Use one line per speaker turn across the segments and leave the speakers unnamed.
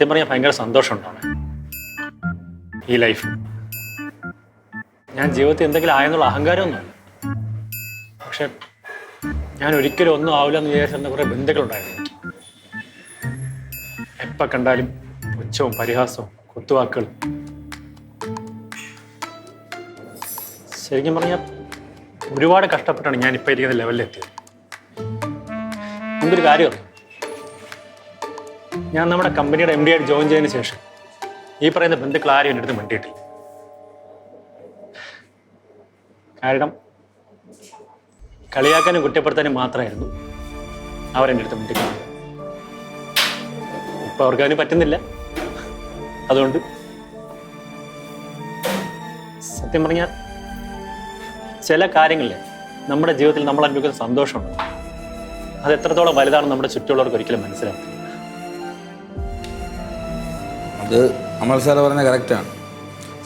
സത്യം പറഞ്ഞാൽ ഭയങ്കര സന്തോഷമുണ്ടാണ് ഈ ലൈഫ് ഞാൻ ജീവിതത്തിൽ എന്തെങ്കിലും ആയെന്നുള്ള അഹങ്കാരമൊന്നുമല്ല. പക്ഷെ ഞാൻ ഒരിക്കലും ഒന്നും ആവില്ല എന്ന് വിചാരിച്ചിരുന്ന കുറേ ബന്ധുക്കളുണ്ടായിരുന്നു. എപ്പോൾ കണ്ടാലും പുച്ഛവും പരിഹാസവും കുത്തുവാക്കുകളും. ശരിക്കും പറഞ്ഞാൽ ഒരുപാട് കഷ്ടപ്പെട്ടാണ് ഞാൻ ഇപ്പോൾ ഇരിക്കുന്ന ലെവലിലെത്തിയത് എന്തൊരു കാര്യം അറിയോ? ഞാൻ നമ്മുടെ കമ്പനിയുടെ എം ഡി ആയിട്ട് ജോയിൻ ചെയ്തതിന് ശേഷം ഈ പറയുന്ന ബന്ധുക്കൾ ആരും എന്റെ അടുത്ത് മിണ്ടിയിട്ടില്ല. കാരണം കളിയാക്കാനും കുറ്റപ്പെടുത്താനും മാത്രമായിരുന്നു അവരെന്റെ അടുത്ത് മിണ്ടിക്കുന്നത്. ഇപ്പൊ അവർക്ക് അതിന് പറ്റുന്നില്ല. അതുകൊണ്ട് സത്യം പറഞ്ഞാൽ ചില കാര്യങ്ങളിൽ നമ്മുടെ ജീവിതത്തിൽ നമ്മൾ അനുഭവിക്കുന്ന സന്തോഷമുണ്ട്. അത് എത്രത്തോളം വലുതാണ് നമ്മുടെ ചുറ്റുമുള്ളവർക്ക് ഒരിക്കലും മനസ്സിലാക്കും
അത് അമൽ സാറ് പറഞ്ഞ കറക്റ്റാണ്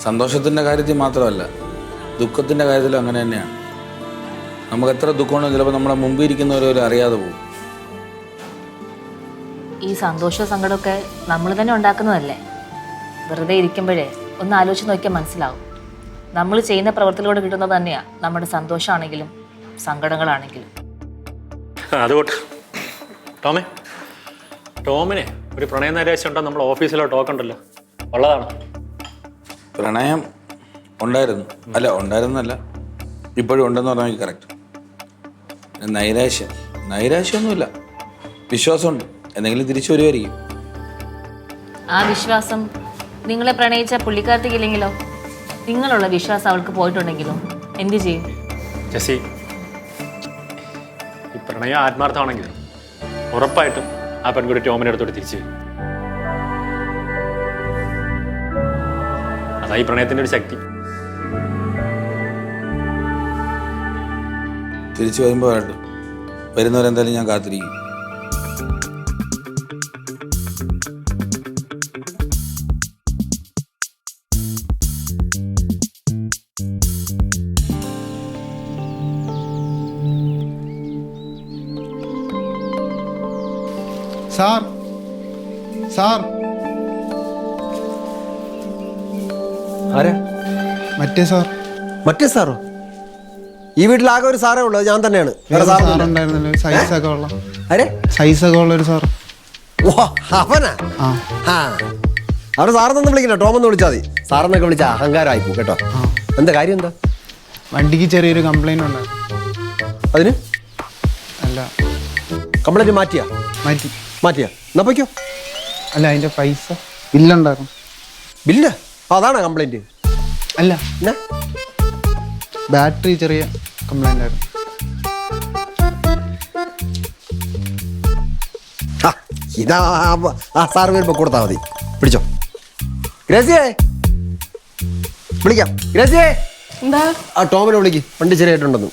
സന്തോഷത്തിന്റെ കാര്യത്തിൽ മാത്രമല്ല ദുഃഖത്തിന്റെ കാര്യത്തിലും അങ്ങനെ തന്നെയാണ്. നമുക്ക് എത്ര ദുഃഖമുണ്ടെങ്കിലും ചിലപ്പോൾ നമ്മുടെ മുമ്പിൽ ഇരിക്കുന്നവരോ അറിയാതെ പോകും.
ഈ സന്തോഷ സങ്കടമൊക്കെ നമ്മൾ തന്നെ ഉണ്ടാക്കുന്നതല്ലേ? വെറുതെ ഇരിക്കുമ്പോഴേ ഒന്ന് ആലോചിച്ച് നോക്കിയാൽ മനസ്സിലാവും. നമ്മൾ ചെയ്യുന്ന പ്രവർത്തിയിലൂടെ കിട്ടുന്നത് തന്നെയാണ് നമ്മുടെ സന്തോഷമാണെങ്കിലും സങ്കടങ്ങളാണെങ്കിലും.
അതുകൊണ്ട് ടോമേ ടോമിനെ ഒരു പ്രണയ നൈരാശ്യം ഉണ്ടോ നമ്മൾ ഓഫീസിലോ ടോക്ക് ഉണ്ടല്ലോ. ഉള്ളതാണ്.
പ്രണയം ഉണ്ടായിരുന്നു. അല്ല ഉണ്ടായിരുന്നല്ല. ഇപ്പോഴും ഉണ്ടെന്ന് പറഞ്ഞാൽ കറക്റ്റ് നൈരാശ്യം. നൈരാശ്യമൊന്നുമില്ല. വിശ്വാസമുണ്ട്. എന്തെങ്കിലും തിരിച്ചു വരുമായിരിക്കും
ആ വിശ്വാസം നിങ്ങളെ പ്രണയിച്ച പുള്ളിക്കാർത്തിക്കില്ലെങ്കിലോ നിങ്ങളുള്ള വിശ്വാസം അവൾക്ക് പോയിട്ടുണ്ടെങ്കിലോ? എന്ത് ചെയ്യും?
ജസി ഈ പ്രണയം ആത്മാർത്ഥമാണെങ്കിൽ ഉറപ്പായിട്ടും ആ പെൺകുട്ടി ടോമിനെ അടുത്തോട്ട് തിരിച്ചു അതാ ഈ പ്രണയത്തിന്റെ ഒരു ശക്തി.
തിരിച്ചു വരുമ്പോൾ വരട്ടെ വരുന്നവരെന്തായാലും ഞാൻ കാത്തിരിക്കും.
സാർ. സാർ.
ആരാ?
മറ്റേ സാർ.
മറ്റേ സാറോ? ഈ വീട്ടിൽ ആകെ ഒരു സാറേ ഉള്ളൂ അത് ഞാൻ തന്നെയാണ്. വേറെ
സാർ സൈസൊക്കെ ഉള്ള.
ആരെ?
സൈസൊക്കെ ഉള്ള ഒരു സാർ
ഓ അവനാ?
ആ.
ആ. അവിടെ സാറെന്നൊന്നും വിളിക്കണ്ട ടോമെന്ന് വിളിച്ചാൽ മതി. സാറെന്നൊക്കെ വിളിച്ച അഹങ്കാരമായി പോകും കേട്ടോ. എന്താ കാര്യം എന്താ?
വണ്ടിക്ക് ചെറിയൊരു കംപ്ലൈന്റ് ഉണ്ടായിരുന്നു
അതിന്?
അല്ല.
കംപ്ലൈന്റ് മാറ്റിയാ?
മാറ്റി.
മാറ്റിയാ. എന്നാ പൊയ്ക്കോ.
അല്ല അതിന്റെ പൈസ. ബില്ലുണ്ടായിരുന്നു.
ബില്ല്? അതാണ് കംപ്ലൈന്റ്
അല്ല.
എന്നാ?
ബാറ്ററി ചെറിയ കംപ്ലൈന്റ് ആയിരുന്നു.
ആ, ഇതാ ആ- ആ സാർ വരുമ്പോ കൊടുത്താ മതി. പിടിച്ചോ. ഗ്രേസിയേ വിളിക്കാം. ഗ്രേസിയേ
എന്താ?
ആ ടോമിനെ വിളിക്ക്. വണ്ടി ശരിയായിട്ടുണ്ടെന്ന്.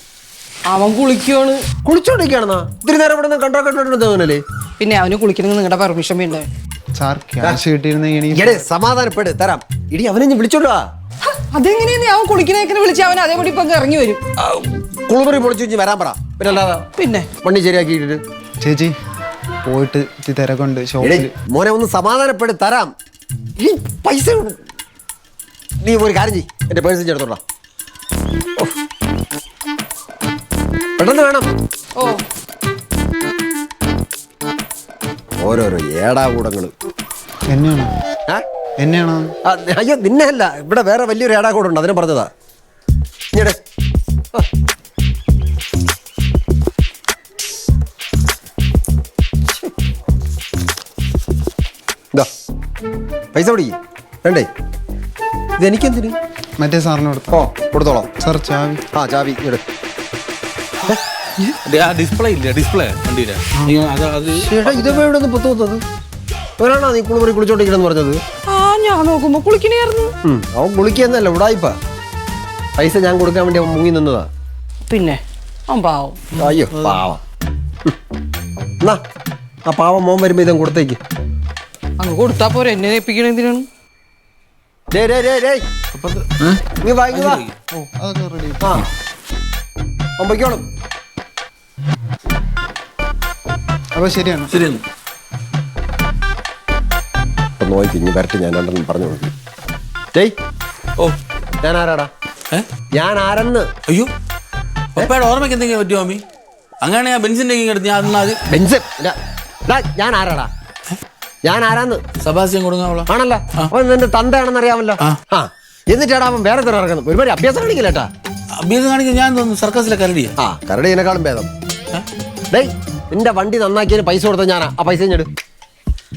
അവൻ കുളിക്കുവാണ്.
കുളിച്ചോണ്ടിരിക്കുകയാണെന്നാ? ഇത്തിരി നേരം ഇവിടെ നിന്ന് കണ്ടോ കണ്ടോണ്ട് തോന്നലേ
പിന്നെ അവന് കുളിക്കണമെങ്കിൽ നിങ്ങളുടെ പെർമിഷൻ വേണ്ടേ?
സാർ ക്യാഷ് കിട്ടിയിരുന്നെങ്കിൽ എനിക്ക്
എടേ സമാധാനപ്പെട് തരാം. ഇടി അവനെ വിളിച്ചോളൂ വിളിച്ചോണ്ട്
അതെങ്ങനെയാ അവൻ കുളിക്കണേക്കിന് വിളിച്ച്? അവൻ അതേപടി ഇപ്പൊ അങ്ങ് ഇറങ്ങി വരും.
കുളിമുറി പൊളിച്ചു വെച്ച് വരാൻ പറ. പിന്നെ അല്ലാതെ
പിന്നെ?
ശരിയാക്കിയിട്ട്.
ചേച്ചി പോയിട്ട് തിരക്കൊണ്ട് തിരക്കുണ്ട്.
എടേ
ഷോപ്പിൽ
മോനെ ഒന്ന് സമാധാനപ്പെട് തരാം. ഈ പൈസ. നീ ഒരു കാര്യം ചെയ്യ്. എന്റെ പേഴ്സ് ചേർത്തോടാ പെട്ടെന്ന് വേണം.
ഓ.
ഓരോരോ ഏടാകൂടങ്ങൾ
എന്നെയാണോ?
ആ?
എന്നെയാണോ?
ആ, അയ്യോ നിന്നെ അല്ല ഇവിടെ വേറെ വലിയൊരു ഏടാകൂടുണ്ട് അതിനെ പറഞ്ഞതാ. ഇങ്ങടെ. ഇതാ പൈസ പിടിക്ക് വേണ്ടേ? ഇത് എനിക്കെന്തിന്?
മറ്റേ സാറിന് കൊടുത്തോ.
ഓ കൊടുത്തോളാം.
സാർ ചാവി.
ആ ചാവി ഇങ്ങട്.
ആ ഡിസ്പ്ലേ ഇല്ല? ഡിസ്പ്ലേ വണ്ടിയില്ല അത് അത്
ചേട്ടാ ഇത് ഇവിടെ നിന്ന് പുത്തു പുത്തത് ഒരാളാ നീ കുളിമുറി കുളിച്ചോണ്ടിരിക്കണമെന്ന് പറഞ്ഞത്?
ആ ഞാൻ നോക്കുമ്പോ കുളിക്കണേർന്നു
ഉം, അവൻ കുളിക്കുന്നല്ല ഉടായിപ്പ. പൈസ ഞാൻ കൊടുക്കാൻ വേണ്ടി അവൻ മുങ്ങി നിന്നതാ.
പിന്നെ അവൻ പാവം.
അയ്യോ പാവം. ഉം. എന്നാ ആ പാവം മോൻ വരുമ്പോ ഇതും കൊടുത്തേക്ക്.
അങ്ങ് കൊടുത്താ പോരെ എന്നെ ഏൽപ്പിക്കണ എന്തിനാണ്?
ഡേ ഡേ ഡേ ഡേ നീ വാ ഇങ്ങ് വാ.
ഓ അതൊക്കെ റെഡി
ആ. അവൻ പൊയ്ക്കോളും.
അപ്പൊ ശരിയാണ്.
ശരിയാണ്. നോക്കി ഇനി വരട്ടെ ഞാൻ രണ്ടെണ്ണം പറഞ്ഞു കൊടുക്കും.
ഓ.
ഞാൻ ആരാടാ?
ഏ?
ഞാൻ ആരെന്ന്?
അയ്യോ. പപ്പയുടെ ഓർമ്മയ്ക്ക് എന്തെങ്കിലും പറ്റുമോ അമ്മി? അങ്ങനെ ഞാൻ ബെൻസിന്റെ എടുത്ത് ഞാൻ അന്ന് അത്
ബെഞ്ച് ഇല്ല. ഡാ, ഞാൻ ആരാടാ? ഞാൻ ആരാന്ന്?
സബാസ്യം കൊടുങ്ങാവുള്ള
ആണല്ലോ. അവൻ നിന്റെ തന്തയാണെന്ന് അറിയാമല്ലോ.
ആ.
ആ. എന്നിട്ടാണ് അവൻ വേറെ തരം ഇറങ്ങുന്നത്. ഒരുപാട് അഭ്യാസം കാണിക്കില്ലേട്ടാ
അഭ്യാസം കാണിക്കാൻ ഞാൻ തോന്നുന്നു സർക്കസിലെ കരടിയാ.
ആ കരടിനേക്കാളും ഭേദം. ഡേയ് നിന്റെ വണ്ടി നന്നാക്കിയതിന് പൈസ കൊടുത്ത ഞാനാ. ആ പൈസ ഞെടു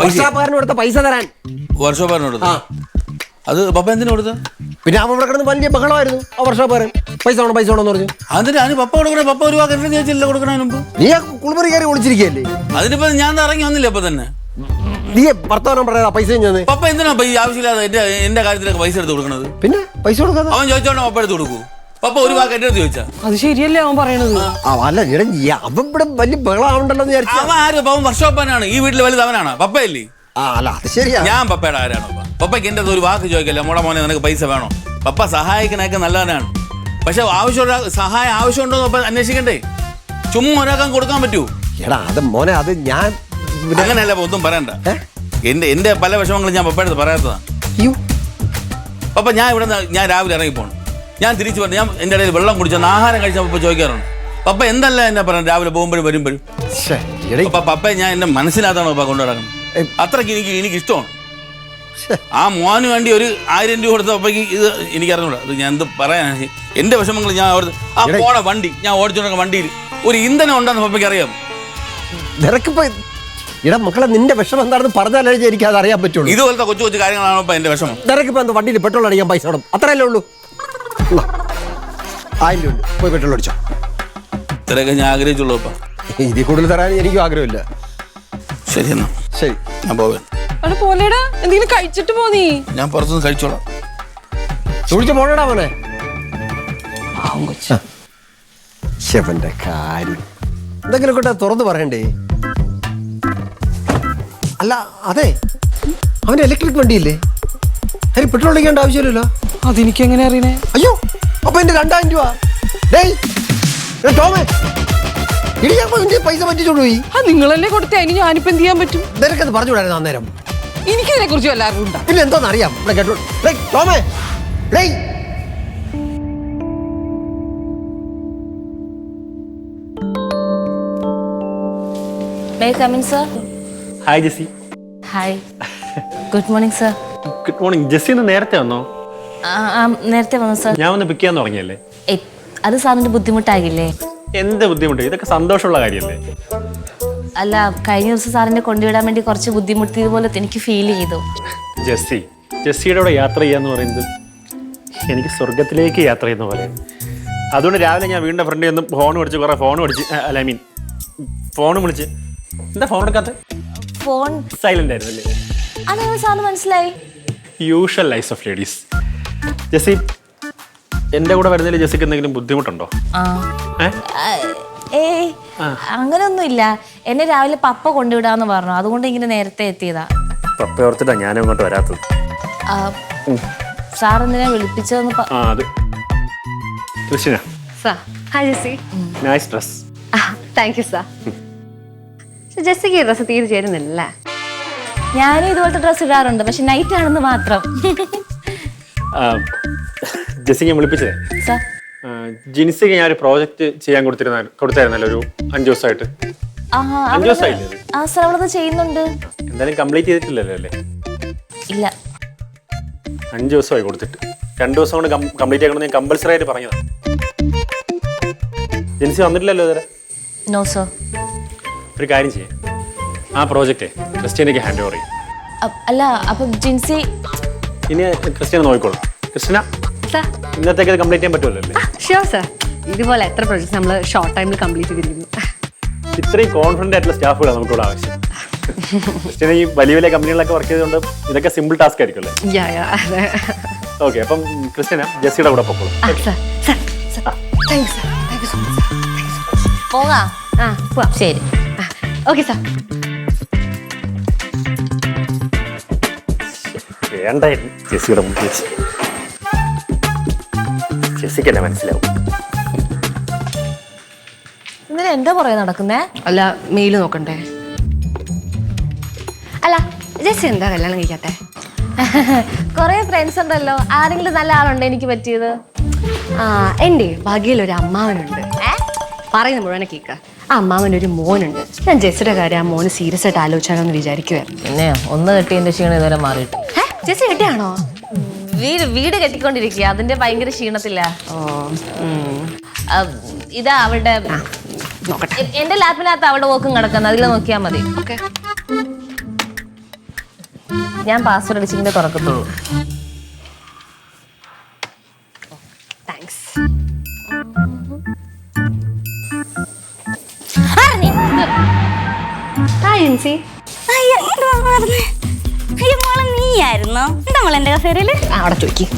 വർഷാപ്പുകാരന് കൊടുത്ത പൈസ തരാൻ.
വർഷോപ്പാരന് കൊടുത്തു
ആ.
അത് പപ്പ എന്തിനു കൊടുത്ത?
പിന്നെ അവൻ ഇവിടെ കിടന്ന് വലിയ ബഹളമായിരുന്നു. ആ വർഷാപ്പുകാരൻ. പൈസ വേണം പൈസ വേണമെന്ന് പറഞ്ഞു.
അതിന് അതിന് പപ്പ കൊടുക്കണേ പപ്പ ഒരു വാക്ക് എന്നെ ചോദിച്ചില്ല കൊടുക്കണതിന് മുമ്പ്.
നീ ആ കുളിമുറി കയറി ഒളിച്ചിരിക്കുകയല്ലേ?
അതിനിപ്പോ ഞാൻ ഇറങ്ങി വന്നില്ല അപ്പൊ തന്നെ?
നീ വർത്തമാനം പറയാ പൈസ ഞാൻ
പപ്പ എന്തിനാ ആവശ്യമില്ലാതെ എന്റെ എന്റെ കാര്യത്തിലൊക്കെ പൈസ എടുത്ത് കൊടുക്കണത്?
പിന്നെ പൈസ കൊടുക്കാതെ?
അവൻ ചോദിച്ചോണ്ട് പപ്പ എടുത്ത് കൊടുക്കൂ. പപ്പ ഒരു വാക്ക് എന്റെ അടുത്ത് ചോദിച്ചാ?
അത് ശരിയല്ലേ അവൻ പറയണത്?
ആ. അല്ല എടാ ഈ അവൻ ഇവിടെ വലിയ ബഹളാവണ്ടല്ലോ എന്ന് വിചാരിച്ചു.
അവൻ ആര്? അവൻ വർഷോപ്പനാണ്. ഈ വീട്ടിൽ വലുത് അവനാണ്? പപ്പയല്ലേ?
ആ അല്ല അത് ശരിയാ.
ഞാൻ പപ്പയുടെ ആരാണ്? പപ്പ പപ്പയ്ക്ക് എന്റെ അടുത്ത് ഒരു വാക്ക് ചോദിക്കല്ലേ? മോളെ മോനെ നിനക്ക് പൈസ വേണോ? പപ്പ സഹായിക്കണൊക്കെ നല്ലവനാണ്. പക്ഷെ ആവശ്യമുള്ള സഹായം ആവശ്യമുണ്ടോ എന്ന് പപ്പ അന്വേഷിക്കണ്ടേ? ചുമ്മാ ഒരാക്കാൻ കൊടുക്കാൻ പറ്റൂ.
എടാ അത് മോനെ അത് ഞാൻ ഇവിടെ-
അങ്ങനെയല്ല ഒന്നും പറയണ്ട.
ഏ?
എന്റെ എന്റെ പല വിഷമങ്ങളും ഞാൻ പപ്പയുടെ അടുത്ത് പറയാത്തതാണ്
അയ്യോ.
പപ്പ ഞാൻ ഇവിടെ ഞാൻ രാവിലെ ഇറങ്ങി പോകണം ഞാൻ തിരിച്ചു പറഞ്ഞു ഞാൻ എന്റെ ഇടയിൽ വെള്ളം കുടിച്ചാൽ ആഹാരം കഴിച്ചാൽ പപ്പ ചോദിക്കാറുണ്ട്. പപ്പ എന്തല്ല എന്നെ പറയാം രാവിലെ പോകുമ്പോഴും വരുമ്പോഴും.
അപ്പൊ
പപ്പ ഞാൻ എന്നെ മനസ്സിലാത്താണ് പപ്പ കൊണ്ടുനടക്കുന്നത്.
ഏയ്.
അത്രയ്ക്ക് എനിക്ക് എനിക്ക് ഇഷ്ടമാണ്. ആ മോന് വേണ്ടി ഒരു ആയിരം രൂപ കൊടുത്ത പപ്പയ്ക്ക് ഇത് എനിക്കറിഞ്ഞൂടാ. അത് ഞാൻ എന്ത് പറയാൻ എന്റെ വിഷമങ്ങൾ ഞാൻ അവിടെ ആ. പോണ വണ്ടി ഞാൻ ഓടിച്ചോണ്ട വണ്ടിയിൽ ഒരു ഇന്ധനം ഉണ്ടെന്ന് പപ്പയ്ക്ക് അറിയാം
ഇട മക്കളെ നിന്റെ വിഷമം എന്താണെന്ന് പറഞ്ഞാലേ എനിക്ക് അത് അറിയാൻ പറ്റുള്ളൂ.
ഇതുപോലത്തെ കൊച്ചു കൊച്ചു കാര്യങ്ങളാണ് എന്റെ വിഷമം.
നിനക്കിപ്പോ എന്താ വണ്ടിയിൽ പെട്രോൾ അടിക്കാൻ പൈസ ഇടും അത്രയല്ലേ ഉള്ളൂ? ആയിരം രൂപ ഉണ്ട്. പോയി പെട്രോൾ അടിച്ചോ.
ഇത്രയൊക്കെ ഞാൻ ആഗ്രഹിച്ചുള്ളൂ അപ്പ.
ഇതിൽ കൂടുതൽ തരാൻ എനിക്കും ആഗ്രഹമില്ല.
ശരി എന്നാ.
ശരി.
ഞാൻ പോവാൻ
അവിടെ പോലേടാ. എന്തെങ്കിലും കഴിച്ചിട്ട് പോ നീ.
ഞാൻ പുറത്തുനിന്ന് കഴിച്ചോളാം.
ചോദിച്ചു പോണടാ മോനെ. ശവന്റെ കാര്യം. എന്തെങ്കിലും കൂടെ തുറന്നു പറയണ്ടേ. അല്ല അതെ. അവന്റെ ഇലക്ട്രിക് വണ്ടിയില്ലേ? അതിന് പെട്രോൾ അടിക്കേണ്ട ആവശ്യമില്ലല്ലോ.
അതെനിക്ക് എങ്ങനെ അറിയണേ?
അയ്യോ അപ്പൊ എന്റെ രണ്ടായിരം രൂപ. ഡേയ് എടാ ടോമേ ഇടി ഞാൻ നിന്റെ പൈസ പറ്റിച്ചോണ്ട് പോയി.
ആ നിങ്ങളല്ലേ കൊടുത്തേ അതിന് ഞാനിപ്പോ എന്ത് ചെയ്യാൻ പറ്റും?
നിനക്കത് അന്നേരം.
എനിക്കിതിനെ കുറിച്ച് എല്ലാവരും ഉണ്ടാ.
പിന്നെ എന്തോന്ന് അറിയാം? ഇവിടെ കേട്ടോ ഡേയ് ടോമേ
hi Jessy
good morning sir
good morning Jessy ഒന്ന് നേരത്തെ വന്നോ?
നേരത്തെ വന്നു സർ
ഞാൻ ഒന്ന് പിക്ക് ചെയ്യാൻ തുടങ്ങിയല്ലേ?
അത് സാറിന് ബുദ്ധിമുട്ടാകില്ലേ
എന്ത് ബുദ്ധിമുട്ട്? ഇതൊക്കെ സന്തോഷമുള്ള കാര്യമല്ലേ?
അല്ല കഴിഞ്ഞ ദിവസം സാറിനെ കൊണ്ടുവിടാൻ വേണ്ടി കുറച്ച് ബുദ്ധിമുട്ടിയതുപോലെ എനിക്ക് ഫീൽ ചെയ്തു.
ജെസ്സി ജെസ്സിയുടെ കൂടെ യാത്ര ചെയ്യാന്ന് പറയുന്നത് എനിക്ക് സ്വർഗത്തിലേക്ക് യാത്ര ചെയ്യുന്ന പോലെ. അതുകൊണ്ട് രാവിലെ ഞാൻ വീണ്ടും ഫ്രണ്ടിൽ നിന്ന് ഫോൺ വിളിച്ച് കുറെ ഫോൺ വിളിച്ച് അല്ല ഐ മീൻ ഫോൺ വിളിച്ച്. എന്താ ഫോൺ എടുക്കാത്ത?
ഫോൺ
സൈലന്റ് ആയിരുന്നു അല്ലേ
അതെങ്ങനെ സാറിന് മനസ്സിലായി?
Usual life of ladies Jessy എന്റെ കൂടെ വരുന്നതിൽ ജെസ്സിക്ക് എന്തെങ്കിലും ബുദ്ധിമുട്ടുണ്ടോ?
ആ.
ഏ?
ആ, ഏയ് അങ്ങനെയൊന്നുമില്ല എന്നെ രാവിലെ പപ്പ കൊണ്ടുവിടാന്ന് പറഞ്ഞു. അതുകൊണ്ട് ഇങ്ങനെ നേരത്തെ എത്തിയതാ.
പപ്പ ഓർത്തിട്ടാ ഞാൻ അങ്ങോട്ട് വരാത്തത്.
ആ, സാർ എന്തിനാ വിളിപ്പിച്ചതെന്ന് പ-
ആ അത്. Krishna.
Sir hi Jessy.
Nice dress
thank you sir ജെസ്സിക്ക് ഈ ഡ്രസ്സ് തീരെ ചേരുന്നില്ല
ഞാനും ഇതുപോലത്തെ ഡ്രസ്സ് ഇടാറുണ്ട്. പക്ഷെ നൈറ്റ് ആണെന്ന് മാത്രം.
ജെസ്സി ഞാൻ വിളിപ്പിച്ചതേ.
സാർ
ആ, ജിൻസിക്ക് ഞാൻ ഒരു പ്രോജക്റ്റ് ചെയ്യാൻ കൊടുത്തിരുന്ന കൊടുത്തായിരുന്നല്ലോ ഒരു അഞ്ചു ദിവസമായിട്ട്.
ആ
അഞ്ച് ദിവസമായില്ലേ? അത്?
ആ സാർ ചെയ്യുന്നുണ്ട്.
എന്തായാലും കംപ്ലീറ്റ് ചെയ്തിട്ടില്ലല്ലോ അല്ലേ?
ഇല്ല.
അഞ്ച് ദിവസമായി കൊടുത്തിട്ട്. രണ്ട് ദിവസം കൊണ്ട് കംപ്ലീറ്റ് ചെയ്യണമെന്ന് ഞാൻ കമ്പൽസറി ആയിട്ട് പറഞ്ഞതാണ് ജിൻസി വന്നിട്ടില്ലല്ലോ ഇതുവരെ?
നോ സർ
ഒരു കാര്യം ചെയ്യാം. ആ പ്രോജക്റ്റേ ക്രിസ്ത്യനയ്ക്ക് ഹാൻഡ് ഓവർ ചെയ്യും.
അല്ല അപ്പം ജിൻസി
ഇനി ക്രിസ്റ്റിനെ നോക്കിക്കോളാം. കൃഷ്ണ
സാർ
ഇന്നത്തേക്ക് ഇത് കംപ്ലീറ്റ് ചെയ്യാൻ പറ്റുമല്ലോ
ഷുവർ സാർ ഇതുപോലെ എത്ര പ്രൊജക്ട്സ് നമ്മൾ ഷോർട്ട് ടൈമിൽ കംപ്ലീറ്റ് ചെയ്തിരിക്കുന്നു.
ഇത്രയും കോൺഫിഡന്റ് ആയിട്ടുള്ള സ്റ്റാഫുകളാണ് നമുക്കിവിടെ ആവശ്യം. ക്രിസ്ത്യന ഈ വലിയ വലിയ കമ്പനികളിലൊക്കെ വർക്ക് ചെയ്തുകൊണ്ട് ഇതൊക്കെ സിമ്പിൾ ടാസ്ക് ആയിരിക്കും അല്ലേ?
യാ യാ അതെ.
ഓക്കെ അപ്പം ക്രിസ്റ്റിന ജെസ്സിയുടെ കൂടെ പൊക്കോളും.
ആ sir sir sir thank you sir thank you so much sir
പോകാം.
ആ പോവാം.
ശരി.
ഓക്കെ സാർ
വേണ്ടായിരുന്നു ജെസ്സിയുടെ മുമ്പിൽ വെച്ച്. ജെസ്സിക്ക് എന്നെ മനസ്സിലാവും.
ഇന്നലെ എന്താ പറയാ നടക്കുന്നേ?
അല്ല മെയിൽ നോക്കണ്ടേ? അല്ല ജെസ്സി എന്താ കല്യാണം കഴിക്കാത്തെ?
കൊറേ ഫ്രണ്ട്സ് ഉണ്ടല്ലോ. ആരെങ്കിലും നല്ല ആളുണ്ടോ എനിക്ക് പറ്റിയത്?
ആ എന്റെ ഭാഗ്യയിൽ ഒരു അമ്മാവനുണ്ട്. ഏ? പറയുന്ന മുഴുവനെ കേൾക്ക ആ അമ്മാവനൊരു മോനുണ്ട്. ഞാൻ ജെസ്സിയുടെ കാര്യം ആ മോന് സീരിയസ് ആയിട്ട് ആലോചിച്ചാലോ എന്ന് വിചാരിക്കുവായിരുന്നു.
പിന്നെ ഒന്ന് കെട്ടിയതിന്റെ ക്ഷീണം ഇതുവരെ മാറിയിട്ട്
ഏ ജെസ്സി കെട്ടിയാണോ?
വീട് വീട് കെട്ടിക്കൊണ്ടിരിക്കുക അതിന്റെ ഭയങ്കര ക്ഷീണത്തില്ല
ഓ
ഇതാ അവളുടെ
നോക്കട്ടെ.
എന്റെ ലാപ്പിനകത്ത് അവളുടെ വോക്കും കിടക്കുന്നത് അതിൽ നോക്കിയാൽ മതി.
ഓക്കെ.
ഞാൻ പാസ്വേഡ് അടിച്ചിങ്ങനെ തുറക്കത്തുള്ളൂ.
താങ്ക്സ് ഹായ് ജിൻസി
നീയായിരുന്നോ നമ്മൾ എന്റെ
കസേരയിൽ അവിടെ ചോദിക്കും.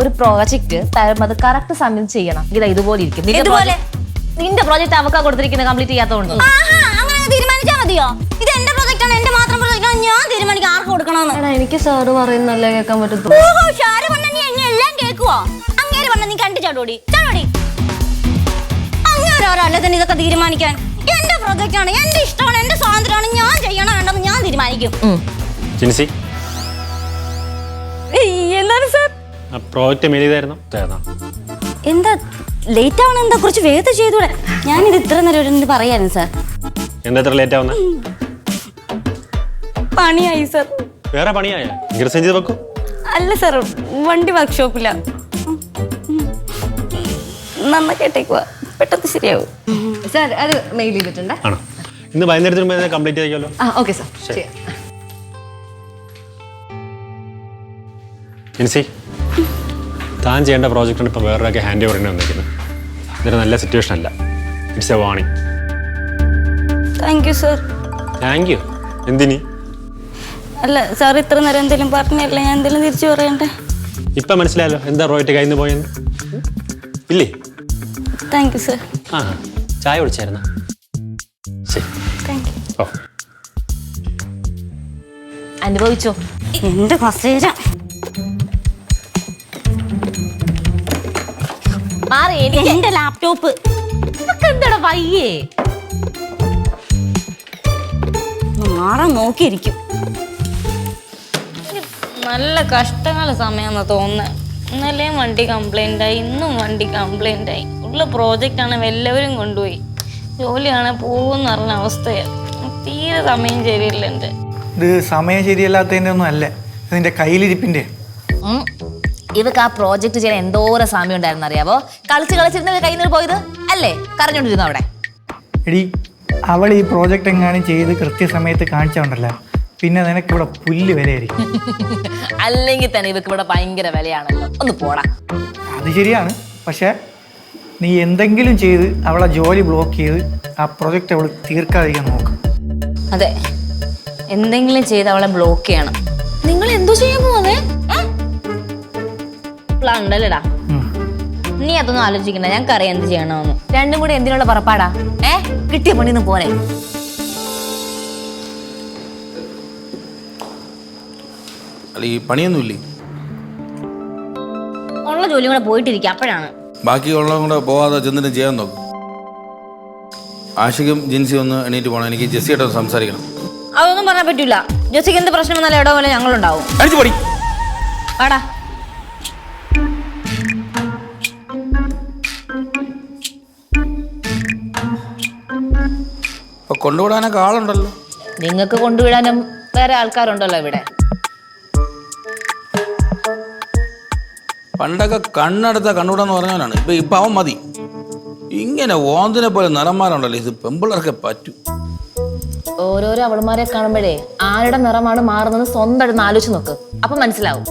ഒരു പ്രോജക്റ്റ് തരുമ്പോൾ അത് കറക്റ്റ് സമയം ചെയ്യണം. ഇതാ ഇതുപോലെ ഇരിക്കും. നിന്റെ
ഇതുപോലെ?
project- നിന്റെ പ്രോജക്റ്റ് അവക്കാ കൊടുത്തിരിക്കുന്നത് കംപ്ലീറ്റ് ചെയ്യാത്തതുകൊണ്ട്.
ആഹാ അങ്ങനെ തീരുമാനിച്ചാ മതിയോ? ഇത് എന്റെ പ്രൊജക്റ്റ് ആണ് എന്റെ മാത്രം പ്രോജക്റ്റ് ആണ്. ഞാൻ തീരുമാനിക്കാം ആർക്ക് കൊടുക്കണമെന്ന്.
എടാ എനിക്ക് സാറ് പറയുന്നല്ലേ കേൾക്കാൻ പറ്റത്തുള്ളൂ.
ഓഹോ ഷാര് പറഞ്ഞ നീ എന്നെ എല്ലാം കേക്കുവോ അങ്ങേര് പറഞ്ഞ നീ കണ്ടു ചാടോടി ചാടോടി അങ്ങേര് ഒരാളെ തന്നെ ഇതൊക്കെ തീരുമാനിക്കാൻ. എന്റെ പ്രൊജക്റ്റ് ആണ് എന്റെ ഇഷ്ടമാണ് എന്റെ സ്വാതന്ത്ര്യമാണ്. ഞാൻ ചെയ്യണം വേണ്ടെന്ന് ഞാൻ തീരുമാനിക്കും.
ജിൻസി പ്രോജക്റ്റ് തേതാ
എന്താ ലേറ്റ് ആവണം എന്താ? കുറച്ച് വേഗം ചെയ്തൂടെ. ഞാനിത് ഇത്ര നേരം ഒരു പറയായിരുന്നു സാർ
എന്താ എത്ര ലേറ്റ് ആവുന്നത്
പണിയായി സാർ
വേറെ പണിയായ? ചെയ്ത് വെക്കും.
അല്ല സാർ വണ്ടി വർക്ക്ഷോപ്പില്ല നന്നായിട്ടേക്കുവാ പെട്ടെന്ന് ശരിയാവും.
സാർ അത് മെയിൽ ചെയ്തിട്ടുണ്ട്?
ഇന്ന് വൈകുന്നേരത്തിന് മുമ്പ് കംപ്ലീറ്റ് ചെയ്തല്ലോ
ആ ഓക്കെ സാർ. ചെയ്യാം.
താൻ ചെയ്യേണ്ട പ്രോജക്റ്റാണ് ഇപ്പോൾ വേറൊരാൾക്ക് ഹാൻഡ് ഓവർ തന്നെ വന്നിരിക്കുന്നത് ഇതൊരു നല്ല സിറ്റുവേഷൻ അല്ല. It's a warning
thank you sir
thank you എന്തിനി?
അല്ല സാർ ഇത്ര നേരം എന്തെങ്കിലും പറഞ്ഞല്ലേ? ഞാൻ എന്തെങ്കിലും തിരിച്ചു പറയണ്ടേ?
ഇപ്പം മനസ്സിലായല്ലോ. എന്താ റോയിട്ട് കയ്യിൽ നിന്ന് പോയെന്ന്? ഇല്ലേ?
താങ്ക് യു സർ
ആ ചായ കുടിച്ചായിരുന്നു? ശരി.
താങ്ക് യു
ഓ.
അനുഭവിച്ചോ?
എന്റെ കസേര
മാറി എനിക്ക്
എന്റെ ലാപ്ടോപ്പ്
ഇതൊക്കെ എന്താടാ വയ്യേ?
മാറാൻ നോക്കിയിരിക്കും. നല്ല കഷ്ടകാല സമയമെന്ന് തോന്നുന്നത് ഇന്നലെയും വണ്ടി കംപ്ലൈന്റ് ആയി ഇന്നും വണ്ടി കംപ്ലൈന്റ് ആയി. ഉള്ള പ്രോജക്റ്റ് ആണ് എല്ലാവരും കൊണ്ടുപോയി. ജോലിയാണ് പോകുമെന്ന് പറഞ്ഞ അവസ്ഥയാണ് തീരെ സമയം ശരിയല്ല എന്റെ
ഇത് സമയം ശരിയല്ലാത്തതിന്റെ ഒന്നും അല്ല. ഇതിന്റെ കയ്യിലിരിപ്പിന്റെ.
ഇവക്ക് ആ പ്രോജക്റ്റ് ചെയ്യാൻ എന്തോരം സമയം ഉണ്ടായിരുന്നു അറിയാവോ? കളിച്ച് കളിച്ചിരുന്ന കയ്യിൽ നിന്ന് പോയത്? അല്ലേ? കറഞ്ഞോണ്ടിരുന്നു അവിടെ?
എടി അവൾ ഈ പ്രോജക്റ്റ് എങ്ങാനും ചെയ്ത് കൃത്യസമയത്ത് കാണിച്ചോണ്ടല്ല പിന്നെ നിനക്ക് ഇവിടെ പുല്ല് വിലയായിരിക്കും
അല്ലെങ്കിൽ തന്നെ ഇവക്ക് ഇവിടെ ഭയങ്കര വിലയാണല്ലോ. ഒന്ന് പോടാ.
അത് ശരിയാണ്. പക്ഷെ നീ എന്തെങ്കിലും ചെയ്ത് അവളെ ജോലി ബ്ലോക്ക് ചെയ്ത് ആ പ്രോജക്റ്റ് അവൾ തീർക്കാതിരിക്കാൻ നോക്കും.
അതെ. എന്തെങ്കിലും ചെയ്ത് അവളെ ബ്ലോക്ക് ചെയ്യണം.
നിങ്ങൾ എന്തോ ചെയ്യാൻ പോവേ
പ്ലാൻ ഉണ്ടല്ലേടാ. നീ അതൊന്നും ആലോചിക്കണ്ട ഞങ്ങൾക്ക് അറിയാം എന്ത് ചെയ്യണമെന്ന്.
രണ്ടും കൂടി എന്തിനുള്ള പുറപ്പാടാ? ഏ? കിട്ടിയ പണിന്ന് പോരെ.
അല്ല ഈ പണിയൊന്നുമില്ലേ?
ഉള്ള ജോലിയും കൂടെ പോയിട്ടിരിക്കുക അപ്പോഴാണ്.
ബാക്കിയുള്ളതും കൂടെ പോവാതെ ചെന്നിട്ട് ചെയ്യാൻ നോക്കും. ആഷിക്കും ജിൻസി ഒന്ന് എണീറ്റ് പോകണം എനിക്ക് ജെസ്സിയായിട്ട് ഒന്ന് സംസാരിക്കണം.
അതൊന്നും പറയാൻ പറ്റൂല. ജെസ്സിക്ക് എന്ത് പ്രശ്നം വന്നാലും ഇടോ പോലെ ഞങ്ങളുണ്ടാവും.
അടിച്ചു പടി.
ആടാ
കൊണ്ടുവിടാനൊക്കെ ആളുണ്ടല്ലോ.
നിങ്ങൾക്ക് കൊണ്ടുവിടാനും വേറെ ആൾക്കാരുണ്ടല്ലോ ഇവിടെ.
പണ്ടൊക്കെ കണ്ണെടുത്ത കണ്ണുവിടാന്ന് പറഞ്ഞവനാണ്. ഇപ്പൊ ഇപ്പൊ അവൻ മതി. ഇങ്ങനെ ഓന്തിനെ പോലെ നിറന്മാരുണ്ടല്ലോ. ഇത് പെമ്പിളർക്കെ പറ്റൂ.
ഓരോരോ അവളുമാരെ കാണുമ്പോഴേ ആരുടെ നിറമാണ് മാറുന്നത് സ്വന്തം ആലോചിച്ച് നോക്ക്. അപ്പൊ മനസ്സിലാവും.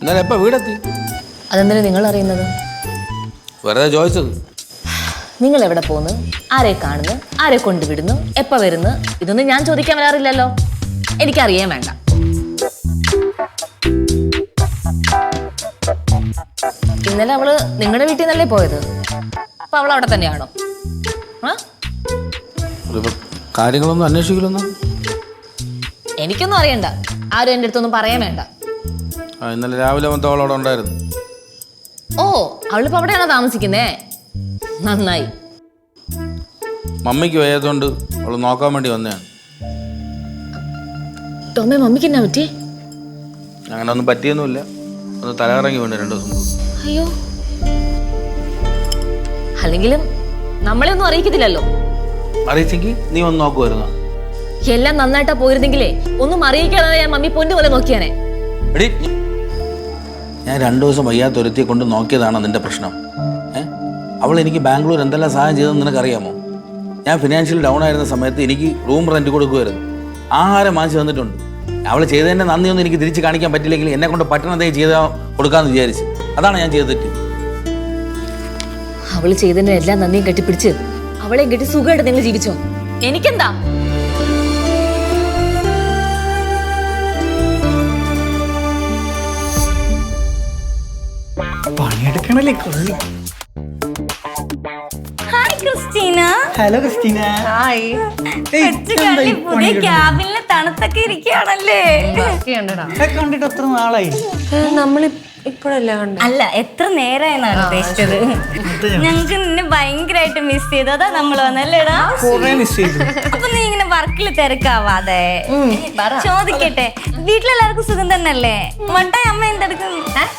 എന്നാലും എപ്പോ വീടെത്തി?
അതെന്തിനാ നിങ്ങൾ അറിയുന്നത്
വെറുതെ ചോദിച്ചത്
നിങ്ങൾ എവിടെ പോകുന്നു ആരെ കാണുന്നു? ആരെ കൊണ്ടുവിടുന്നു? എപ്പോ വരുന്നു? ഇതൊന്നും ഞാൻ ചോദിക്കാൻ വരാറില്ലല്ലോ. എനിക്കറിയാൻ വേണ്ട. ഇന്നലെ അവൾ നിങ്ങളുടെ വീട്ടിൽ നിന്നല്ലേ പോയത്? അപ്പൊ അവൾ അവിടെ തന്നെയാണോ? ആ?
കാര്യങ്ങളൊന്നും അന്വേഷിക്കില്ലെന്നോ?
എനിക്കൊന്നും അറിയണ്ട. ആരും എന്റെ അടുത്തൊന്നും പറയാൻ വേണ്ട.
ഇന്നലെ രാവിലെ മൊത്തം അവളവിടെ ഉണ്ടായിരുന്നു.
ഓ അവളിപ്പോ അവിടെയാണോ താമസിക്കുന്നേ? നന്നായി.
മമ്മിക്ക് വയ്യാത്തോണ്ട് അവൾ നോക്കാൻ വേണ്ടി വന്നതാണ്.
ടോമേ മമ്മിക്ക് എന്നാ പറ്റി
അങ്ങനെ ഒന്നും പറ്റിയൊന്നുമില്ല. ഒന്ന് തലകറങ്ങി വേണ്ട രണ്ടു ദിവസം
അയ്യോ. അല്ലെങ്കിലും നമ്മളെ ഒന്നും അറിയിക്കത്തില്ലല്ലോ.
അറിയിച്ചെങ്കിൽ നീ ഒന്ന് നോക്കുമായിരുന്നു
എല്ലാം നന്നായിട്ടാ പോയിരുന്നെങ്കിലേ ഒന്നും അറിയിക്കാതെ ഞാൻ മമ്മി പൊന്നു പോലെ നോക്കിയാനെ.
എടി ഞാൻ രണ്ടു ദിവസം വയ്യാത്ത ഒരുത്തിയെ കൊണ്ട് നോക്കിയതാണ് നിന്റെ പ്രശ്നം. അവൾ എനിക്ക് ബാംഗ്ലൂർ എന്തെല്ലാം സഹായം ചെയ്തതെന്ന് നിനക്കറിയാമോ? ഞാൻ ഫിനാൻഷ്യൽ ഡൗൺ ആയിരുന്ന സമയത്ത് എനിക്ക് റൂം റെന്റ് കൊടുക്കുമായിരുന്നു ആഹാരം വാങ്ങിച്ചു തന്നിട്ടുണ്ട്. അവൾ ചെയ്തതിന്റെ നന്ദിയൊന്നും എനിക്ക് തിരിച്ച് കാണിക്കാൻ പറ്റില്ലെങ്കിൽ എന്നെ കൊണ്ട് പറ്റണതേ ചെയ്ത കൊടുക്കാമെന്ന് വിചാരിച്ചു. അതാണ് ഞാൻ ചെയ്തിട്ട്
അവൾ ചെയ്തതിന്റെ എല്ലാം നന്ദിയും കെട്ടിപ്പിടിച്ച് അവളെ കെട്ടി സുഖമായിട്ട് നിങ്ങൾ ജീവിച്ചോ? എനിക്കെന്താ?
പണിയെടുക്കണല്ലേ കൊള്ളി.
Hi Christina.
Hello Christina.
Hi
പുതിയ ക്യാബിനിൽ തണുത്തൊക്കെ ഇരിക്കുകയാണല്ലേ?
കണ്ടിട്ട് എത്ര നാളായി?
കണ്ടത്
അല്ല എത്ര നേരമായെന്നാണ് ഉദ്ദേശിച്ചത്? ഞങ്ങക്ക് നിന്നെ ഭയങ്കരമായിട്ട് മിസ് ചെയ്തു. അതാ നമ്മൾ വന്നല്ലേടാ?
മിസ് ചെയ്തു.
അപ്പൊ നീ ഇങ്ങനെ വർക്കിൽ തിരക്കാവാതെ. ചോദിക്കട്ടെ വീട്ടിലെല്ലാവർക്കും സുഖം തന്നെയല്ലേ? മണ്ടായി അമ്മ എന്തെടുക്കും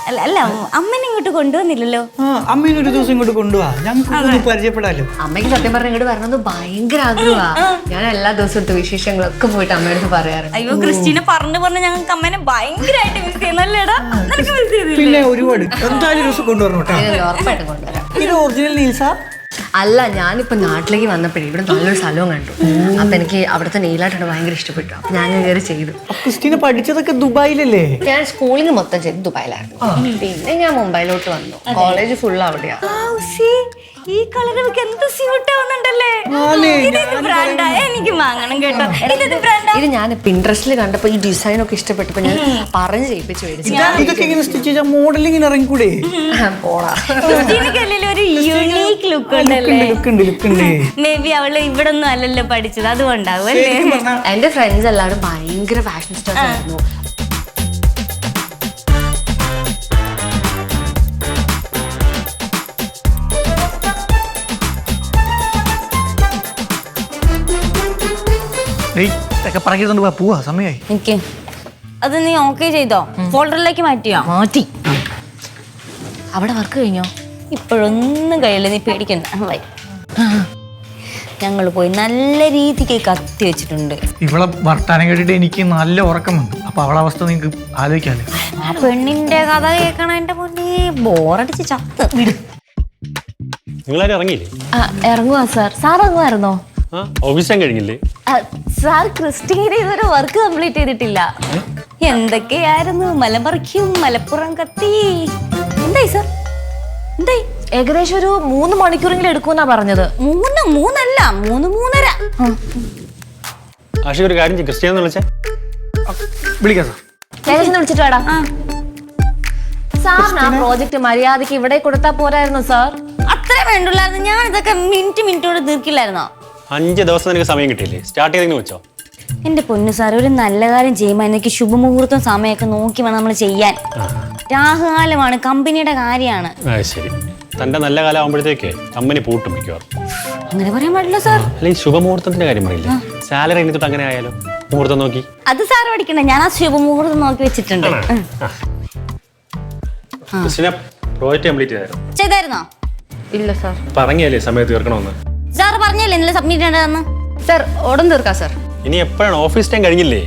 അല്ല അല്ല അമ്മനെ ഇങ്ങോട്ട് കൊണ്ടുവന്നില്ലല്ലോ?
ആ അമ്മേനെ ഒരു ദിവസം ഇങ്ങോട്ട് കൊണ്ടുപോവാ ഞങ്ങൾക്ക് പരിചയപ്പെടാലോ.
അമ്മയ്ക്ക് സത്യം പറഞ്ഞ ഇങ്ങോട്ട് വരണമെന്ന് ഭയങ്കര ആഗ്രഹമാണ് ഞാൻ എല്ലാ ദിവസവും എടുത്ത വിശേഷങ്ങളൊക്കെ പോയിട്ട് അമ്മയുടെ പറയാറുണ്ട്
അയ്യോ ക്രിസ്റ്റീനെ പറഞ്ഞു പറഞ്ഞു ഞങ്ങൾക്ക് അമ്മനെ ഭയങ്കരമായിട്ട് മിസ് ചെയ്യുന്നല്ലേടാ നിനക്ക് മിസ് ചെയ്തില്ലേ?
പിന്നെ ഒരുപാട്. എന്തായാലും ദിവസം കൊണ്ടുവരണം കേട്ടോ.
ഉറപ്പായിട്ടും കൊണ്ടുവരാം.
ഇത് ഒറിജിനൽ നീൽസ
അല്ല ഞാനിപ്പോ നാട്ടിലേക്ക് വന്നപ്പോഴേ ഇവിടെ നല്ലൊരു സ്ഥലവും കണ്ടു. അപ്പൊ എനിക്ക് അവിടുത്തെ നെയിലായിട്ടാണ് ഭയങ്കര ഇഷ്ടപ്പെട്ടു. അപ്പൊ ഞാൻ കയറി ചെയ്തു.
ക്രിസ്റ്റീന പഠിച്ചതൊക്കെ ദുബായിലല്ലേ?
ഞാൻ സ്കൂളിന് മൊത്തം ചെയ്തു ദുബായിലായിരുന്നു. പിന്നെ ഞാൻ മുംബൈയിലോട്ട് വന്നു. കോളേജ് ഫുൾ അവിടെയാ.
ഔസി, ഈ കളറുകൾക്ക് എന്ത് സ്യൂട്ട് ആവുന്നുണ്ടല്ലേ? ഇതേത് ബ്രാൻഡാ എനിക്ക് വാങ്ങണം കേട്ടോ.
ഇത് ഞാൻ പിൻട്രസ്റ്റിൽ കണ്ടപ്പോ ഈ ഡിസൈൻ ഒക്കെ ഇഷ്ടപ്പെട്ടപ്പോ ഞാൻ പറഞ്ഞു ചെയ്യിപ്പിച്ചു മേടിച്ചു.
ഇതൊക്കെ ഇങ്ങനെ സ്റ്റിച്ച് ചെയ്താൽ മോഡലിങ്ങിന് ഇറങ്ങിക്കൂടെ?
ഒരു യൂണീക്ക് ലുക്ക് ഉണ്ടല്ലേ?
ലുക്ക് ഉണ്ട് ലുക്ക് ഉണ്ട്
മേ ബി അവൾ ഇവിടെ ഒന്നും അല്ലല്ലോ പഠിച്ചത്. അതുകൊണ്ടാവും അല്ലേ?
എന്റെ ഫ്രണ്ട്സ് എല്ലാവരും ഭയങ്കര ഫാഷൻ സ്റ്റാർ
ആയിരുന്നു. ഇതൊക്കെ പറഞ്ഞിട്ടുണ്ട് പോവാ പോവാ സമയമായി
എനിക്ക് അത് നീ ഓക്കെ ചെയ്തോ? ഫോൾഡറിലേക്ക് മാറ്റിയോ?
മാറ്റി. അവിടെ വർക്ക് കഴിഞ്ഞോ?
ഇപ്പോഴൊന്നും കഴിയില്ല നീ പേടിക്കണ്ട. വൈ ഞങ്ങൾ പോയി നല്ല രീതിക്ക് കത്തി വെച്ചിട്ടുണ്ട്.
ഇവളെ വർത്താനം കേട്ടിട്ട് എനിക്ക് നല്ല ഉറക്കം വന്നു അപ്പൊ അവളെ അവസ്ഥ നിങ്ങൾക്ക് ആലോചിക്കാല്ലേ
ആ പെണ്ണിന്റെ കഥ കേൾക്കണ എന്റെ പൊന്നെ ബോറടിച്ച് ചത്ത്. വിടും.
നിങ്ങളാരും ഇറങ്ങിയില്ലേ?
ആ, ഇറങ്ങുവാ സാർ സാർ ഇറങ്ങുമായിരുന്നോ
ഓഫീസ് കഴിഞ്ഞില്ലേ
സാർ ക്രിസ്റ്റീനെ ഇതുവരെ വർക്ക് കംപ്ലീറ്റ് ചെയ്തിട്ടില്ല.
എന്തൊക്കെയായിരുന്നു? മലമറിക്കും മലപ്പുറം കത്തി. എന്തായി സർ? എന്തായി?
ഏകദേശം ഒരു മൂന്ന് മണിക്കൂറെങ്കിലും എടുക്കുമെന്നാ പറഞ്ഞത്.
മൂന്ന് മൂന്നല്ല മൂന്ന് മൂന്നര.
ആഷിക ഒരു കാര്യം എന്ന് വിളിച്ചേ.
വിളിക്കാം സാർ.
ഏകദേശം വിളിച്ചിട്ട് വേടാ. സാറിന് ആ പ്രോജക്റ്റ് മര്യാദയ്ക്ക് ഇവിടെ കൊടുത്താ പോരായിരുന്നു സാർ?
അത്രേ വേണ്ടുള്ളായിരുന്നു. ഞാൻ ഇതൊക്കെ മിനിറ്റ് മിനിറ്റോട് തീർക്കില്ലായിരുന്നോ?
അഞ്ച് ദിവസം നിനക്ക് സമയം കിട്ടിയില്ലേ? സ്റ്റാർട്ട് ചെയ്തെങ്കിൽ വെച്ചോ.
എന്റെ പൊന്നു സാർ ഒരു നല്ല കാര്യം ചെയ്യുമ്പോൾ എനിക്ക് ശുഭമുഹൂർത്തം സമയമൊക്കെ നോക്കി വേണം നമ്മൾ ചെയ്യാൻ. രാഹുകാലമാണ് കമ്പനിയുടെ കാര്യമാണ്.
ആ ശരി. തന്റെ നല്ല കാലം ആകുമ്പോഴത്തേക്ക് കമ്പനി പൂട്ടും മിക്കവാറും.
അങ്ങനെ പറയാൻ പാടില്ല സാർ.
അല്ലെങ്കിൽ ശുഭമുഹൂർത്തത്തിന്റെ കാര്യം പറയില്ല? സാലറി എന്നിട്ട് അങ്ങനെ ആയാലോ? മുഹൂർത്തം നോക്കി.
അത് സാർ പഠിക്കണ്ട. ഞാൻ ആ ശുഭമുഹൂർത്തം നോക്കി വെച്ചിട്ടുണ്ട്.
പ്രോജക്റ്റ് കംപ്ലീറ്റ് ചെയ്തായിരുന്നു?
ചെയ്തായിരുന്നോ?
ഇല്ല സാർ.
പറഞ്ഞല്ലേ സമയത്ത് തീർക്കണമെന്ന്?
സാർ പറഞ്ഞല്ലേ ഇന്നലെ സബ്മിറ്റ് ചെയ്യേണ്ടതെന്ന്?
സാർ ഉടൻ തീർക്കാം സാർ.
ഇനി എപ്പോഴാണ് ഓഫീസ് ടൈം കഴിഞ്ഞില്ലേ?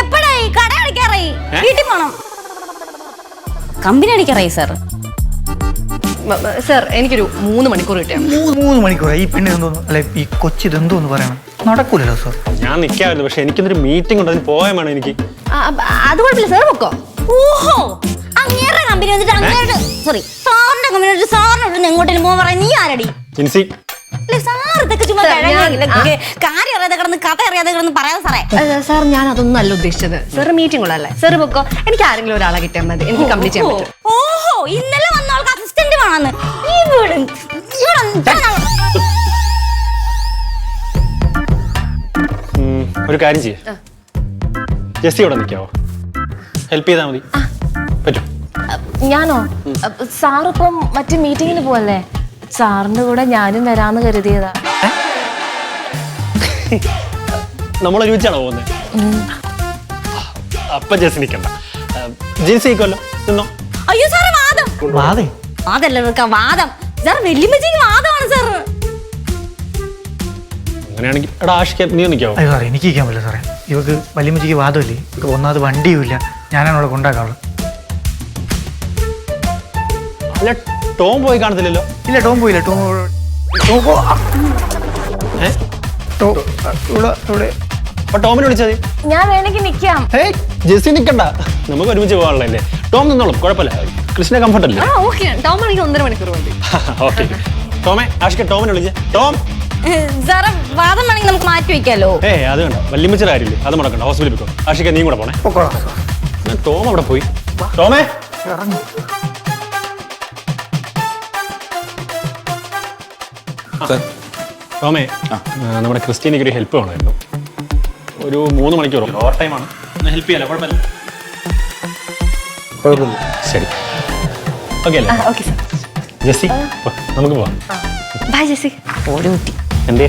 എപ്പോഴായി കട അടിക്കാറായി വീട്ടിൽ പോണം. Company അടിക്കാറായി sir.
സാർ എനിക്കൊരു മൂന്ന് മണിക്കൂർ കിട്ടിയാണ്.
മൂന്ന് മണിക്കൂർ ഈ പെണ്ണ് എന്തോന്നു അല്ലെ ഈ കൊച്ചി ഇതെന്തോന്ന് പറയണം. നടക്കൂലല്ലോ സാർ.
ഞാൻ നിൽക്കാമായിരുന്നു പക്ഷെ എനിക്കൊന്നൊരു മീറ്റിംഗ് ഉണ്ട് അതിന് പോയാൽ വേണം എനിക്ക്.
അത് കുഴപ്പമില്ല സാർ പൊക്കോ.
ഓഹോ അങ്ങേറെ കമ്പനി വന്നിട്ട് അങ്ങേരുടെ സോറി സാറിന്റെ കമ്പനി വന്നിട്ട് സാറിനോട് എങ്ങോട്ടേലും പോകാൻ പറയാൻ നീ ആരടി?
ജിൻസി
കാര്യം അറിയാതെ കിടന്ന് കഥ അറിയാതെ കിടന്ന് പറയാതെ സാറേ.
സാർ ഞാൻ അതൊന്നും അല്ല ഉദ്ദേശിച്ചത്. സാർ മീറ്റിംഗ് ഉള്ളല്ലേ സാർ പൊക്കോ എനിക്ക് ആരെങ്കിലും ഒരാളെ കിട്ടിയാൽ മതി. എനിക്ക് കംപ്ലീറ്റ് ചെയ്യാൻ പറ്റും.
ഓഹോ ഇന്നലെ വന്ന ആൾക്ക് അസിസ്റ്റന്റ് വേണമെന്ന് ഇവിടെ ഇവിടെ എന്താണ്?
ഒരു കാര്യം ചെയ്യേ. ജെസ്സി ഇവിടെ നിൽക്കാവോ? ഹെൽപ്പ് ചെയ്താൽ മതി. പറ്റും.
ഞാനോ? സാറിപ്പം മറ്റു മീറ്റിങ്ങിന് പോവല്ലേ? സാറിന്റെ കൂടെ ഞാനും വരാന്ന് കരുതിയതാ.
നമ്മൾ ഒരുമിച്ചാണോ പോകുന്നത് അപ്പൊ ജെസ് നിക്കണ്ട. ജസ് നിൽക്കുമല്ലോ നിന്നോ?
അയ്യോ സാറേ വാദം.
വാതേ
വാദല്ല വെക്ക വാദം. സാർ വെല്ലുമ്മച്ചിക്ക് വാദമാണ് സാർ
അങ്ങനെയാണെങ്കിൽ എടാ ആഷിക്ക നീ നിൽക്കാവോ
അയ്യോ സാറേ എനിക്ക് നിൽക്കാൻ പറ്റില്ല സാറേ. ഇവക്ക് വലിയമ്മച്ചിക്ക് വാദമില്ലേ? ഇവക്ക് ഒന്നാമത് വണ്ടിയുമില്ല. ഞാനാണ് അവിടെ കൊണ്ടാക്കാറുള്ളത്
അല്ല ടോം പോയി കാണത്തില്ലല്ലോ.
ഇല്ല ടോം പോയില്ല ടോം ടോം പോ- ആ.
ഏ?
ടോ- ഇവിടെ ഇവിടെ.
അപ്പൊ ടോമിനെ വിളിച്ചാൽ മതി.
ഞാൻ വേണമെങ്കിൽ
ഏയ് ജെസ്സി നിൽക്കണ്ട നമുക്ക് ഒരുമിച്ച് പോകാനുള്ളതല്ലേ. ടോം നിന്നോളും കുഴപ്പമില്ല. കൃഷ്ണ കംഫർട്ട് അല്ലേ?
ആ ഓക്കെ ടോം ആണെങ്കിൽ ഒന്നര മണിക്കൂർ മതി.
ഓക്കെ ടോമെ ആഷിക്ക ടോമിനെ വിളിച്ച്. ടോം.
സാറേ വാദം വേണമെങ്കിൽ നമുക്ക് മാറ്റി വെക്കാലോ?
ഏ അത് വേണ്ട. വല്യമ്മച്ചിയുടെ കാര്യമില്ലേ? അത് മുടക്കണ്ട. ഹോസ്പിറ്റലിൽ പോയിക്കോ ആഷിക്ക നീ കൂടെ പോണേ.
പൊക്കോളാം
ടോം അവിടെ പോയി. ടോമേ.
ഇറങ്ങി.
ടോമേ ആ, നമ്മുടെ ക്രിസ്റ്റീനയ്ക്ക് ഒരു ഹെൽപ്പ് വേണമായിരുന്നു. ഒരു മൂന്ന് മണിക്കൂർ ഓവർ ടൈമാണ് ഹെൽപ്പ് ചെയ്യാലോ കുഴപ്പമില്ല.
കുഴപ്പമില്ല.
ശരി. ഓക്കെ അല്ലേ?
Okay sir.
ജെസ്സി നമുക്ക് പോവാം.
ബൈ ജെസി
എന്തേ